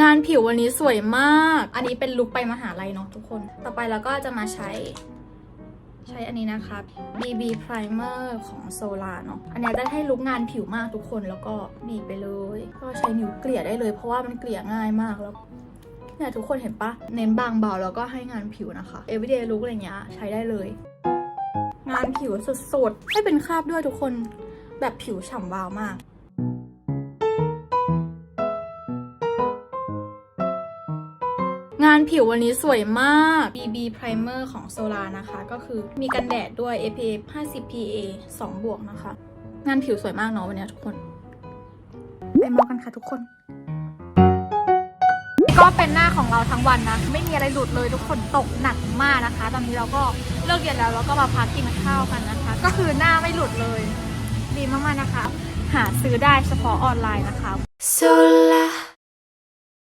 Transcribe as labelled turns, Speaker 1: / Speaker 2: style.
Speaker 1: งานผิววันนี้สวยมาก อันนี้เป็นลุคไปมหาลัยเนาะทุกคน ต่อไปเราก็จะมาใช้ ใช้อันนี้นะคะ BB Primer ของ Solar เนาะ อันนี้จะให้ลุคงานผิวมากทุกคน แล้วก็หนีบไปเลย ก็ใช้นิ้วเกลี่ยได้เลย เพราะว่ามันเกลี่ยง่ายมากแล้วเนี่ยทุกคนเห็นปะเน้นบางเบาแล้วก็ให้งานผิวนะคะ everyday look อะไรเงี้ยใช้ได้เลย งานผิวสดๆไม่เป็นคราบด้วยทุกคน แบบผิวฉ่ำวาวมาก งานผิววันนี้สวยมาก BB Primer ของ Solar นะคะ ก็คือมีกันแดดด้วย SPF 50 PA 2 บวกนะคะ งานผิวสวยมากเนาะวันนี้ทุกคน ไปมองกันค่ะทุกคน ก็เป็นหน้าของเราทั้งวันนะ ไม่มีอะไรหลุดเลยทุกคนตกหนักมากนะคะ ตอนนี้เราก็เลิกเรียนแล้วเราก็มาพักกินข้าวกันนะคะ ก็คือหน้าไม่หลุดเลย ดีมากๆนะคะ หาซื้อได้เฉพาะออนไลน์นะคะ
Speaker 2: so